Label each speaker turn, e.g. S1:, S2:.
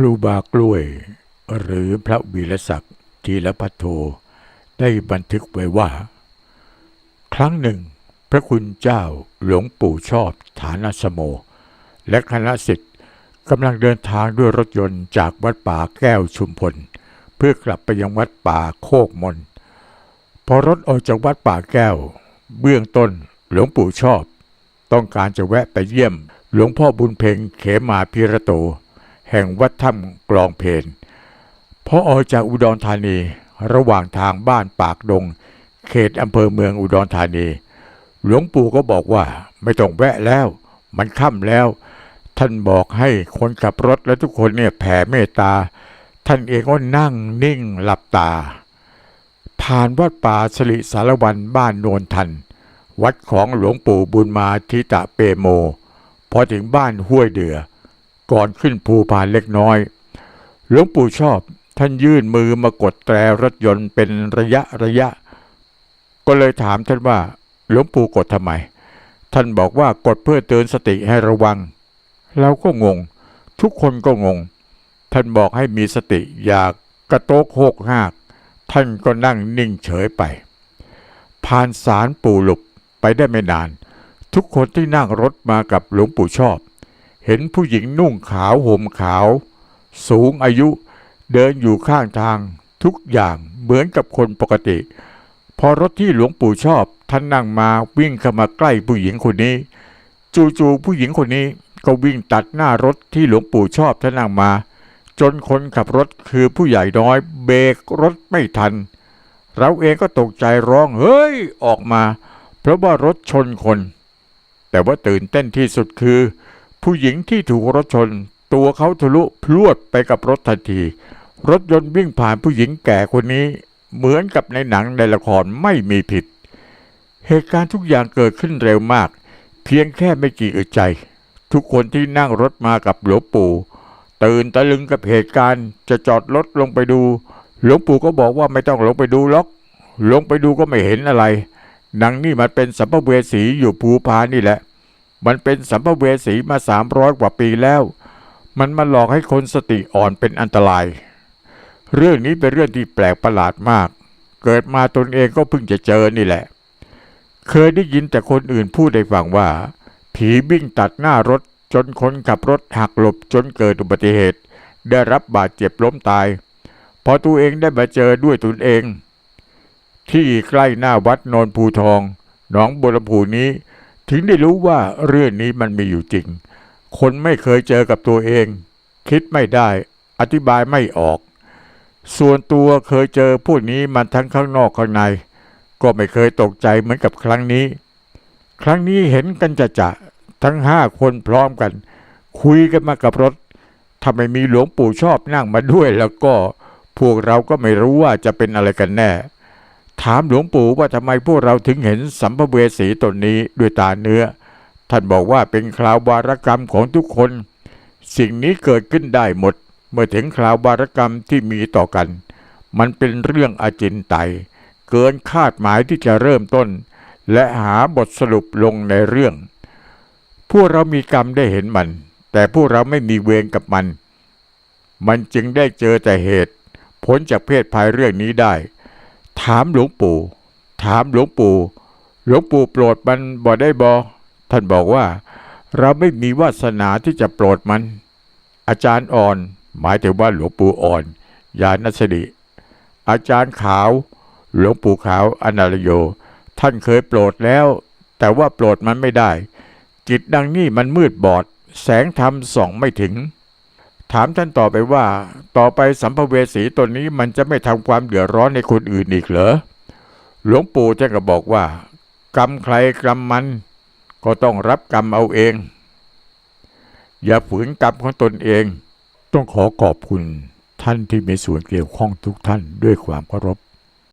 S1: รูบากล้วย หรือพระวีรศักดิ์ทีละพัทโทได้บันทึกไว้ว่า ครั้งหนึ่ง พระคุณเจ้าหลวงปู่ชอบฐานสโม และคณะสิทธิ์กำลังเดินทางด้วยรถยนต์จากวัดป่าแก้วชุมพล เพื่อกลับไปยังวัดป่าโคกมนพอรถออกจากวัดป่าแก้ว เบื้องต้นหลวงปู่ชอบ ต้องการจะแวะไปเยี่ยม หลวงพ่อบุญเพ็งเขมาพิระโต แห่งวัดถ้ำกลองเพนพอออกจากอุดรธานี ระหว่างทางบ้านปากดง เขตอำเภอเมืองอุดรธานี หลวงปู่ก็บอกว่าไม่ต้องแวะแล้ว มันค่ำแล้ว ท่านบอกให้คนขับรถและทุกคนเนี่ยแผ่เมตตา ท่านเองก็นั่งนิ่งหลับตา ผ่านวัดป่าสริสารวันบ้านโนนทัน วัดของหลวงปู่บุญมาทิตะเปโม พอถึงบ้านห้วยเดือ ก่อนขึ้นภูพานเล็กน้อย หลวงปู่ชอบ ท่านยื่นมือมากดแตรรถยนต์เป็นระยะระยะ ก็เลยถามท่านว่า หลวงปู่กดทำไม ท่านบอกว่ากดเพื่อเตือนสติให้ระวัง เราก็งง ทุกคนก็งง ท่านบอกให้มีสติอย่ากกระโตกโหกหาก ท่านก็นั่งนิ่งเฉยไป ผ่านศาลปู่หลุบไปได้ไม่นาน ทุกคนที่นั่งรถมากับหลวงปู่ชอบ เห็นผู้หญิงนุ่งขาวห่มขาว สูงอายุเดินอยู่ข้างทางทุกอย่างเหมือนกับคนปกติ พอรถที่หลวงปู่ชอบท่านนั่งมาวิ่งเข้ามาใกล้ผู้หญิงคนนี้ จู่ๆผู้หญิงคนนี้ก็วิ่งตัดหน้ารถที่หลวงปู่ชอบท่านนั่งมา จนคนขับรถคือผู้ใหญ่น้อย เบรกรถไม่ทัน เราเองก็ตกใจร้องเฮ้ยออกมา เพราะว่ารถชนคน แต่ว่าตื่นเต้นที่สุดคือ ผู้หญิงที่ถูกรถชน ตัวเขาทะลุพรวดไปกับรถทันที รถยนต์วิ่งผ่านผู้หญิงแก่คนนี้ เหมือนกับในหนังในละครไม่มีผิด เหตุการณ์ทุกอย่างเกิดขึ้นเร็วมาก เพียงแค่ไม่กี่อึดใจ ทุกคนที่นั่งรถมากับหลวงปู่ ตื่นตะลึงกับเหตุการณ์จะจอดรถลงไปดู หลวงปู่ก็บอกว่าไม่ต้องลงไปดูหรอก ลงไปดูก็ไม่เห็นอะไรหนังนี่มันเป็นสัมภเวสีอยู่ภูพานี่แหละ มันเป็นสัมภเวสีมาสามร้อยกว่าปีแล้ว มันมาหลอกให้คนสติอ่อนเป็นอันตราย เรื่องนี้เป็นเรื่องที่แปลกประหลาดมาก เกิดมาตนเองก็เพิ่งจะเจอนี่แหละ เคยได้ยินแต่คนอื่นพูดให้ฟังว่า ผีวิ่งตัดหน้ารถจนคนขับรถหักหลบจนเกิดอุบัติเหตุ ได้รับบาดเจ็บล้มตาย พอตัวเองได้มาเจอด้วยตนเอง ที่ใกล้หน้าวัดนนภูทอง หนองบัวลำพูนี้ ถึงได้รู้ว่าเรื่องนี้มันมีอยู่จริง คนไม่เคยเจอกับตัวเอง คิดไม่ได้ อธิบายไม่ออก ส่วนตัวเคยเจอพวกนี้มันทั้งข้างนอกข้างใน ก็ไม่เคยตกใจเหมือนกับครั้งนี้ ครั้งนี้เห็นกันจะจะทั้งห้าคนพร้อมกัน คุยกันมากับรถถ้าไม่มีหลวงปู่ชอบนั่งมาด้วยแล้วก็พวกเราก็ไม่รู้ว่าจะเป็นอะไรกันแน่ ถามหลวงปู่ว่าทำไมพวกเราถึงเห็นสัมภเวสีตนนี้ด้วยตาเนื้อ ท่านบอกว่าเป็นคราววารกรรมของทุกคน สิ่งนี้เกิดขึ้นได้หมด เมื่อถึงคราววารกรรมที่มีต่อกัน มันเป็นเรื่องอจินไตยเกินคาดหมายที่จะเริ่มต้น และหาบทสรุปลงในเรื่อง พวกเรามีกรรมได้เห็นมัน แต่พวกเราไม่มีเวรกับมัน มันจึงได้เจอแต่เหตุพ้นจากเพศภัยเรื่องนี้ได้ ถามหลวงปู่ ถามหลวงปู่ หลวงปู่โปรดมันบ่ได้บอท่านบอกว่า เราไม่มีวาสนาที่จะโปรดมัน อาจารย์อ่อน หมายถึงว่าหลวงปู่อ่อน ยานัสดิอาจารย์ขาว หลวงปู่ขาวอนาลโย ท่านเคยโปรดแล้ว แต่ว่าโปรดมันไม่ได้ จิตดังนี้มันมืดบอด แสงธรรมส่องไม่ถึง ถามท่านต่อไปว่า ต่อไปสัมภเวสีตนนี้มันจะไม่ทำความเดือดร้อนในคนอื่นอีกเหรอหลวงปู่ท่านก็บอกว่า กรรมใครกรรมมัน ก็ต้องรับกรรมเอาเอง อย่าฝืนกรรมของตนเอง ต้องขอขอบคุณท่านที่มีส่วนเกี่ยวข้องทุกท่านด้วยความเคารพ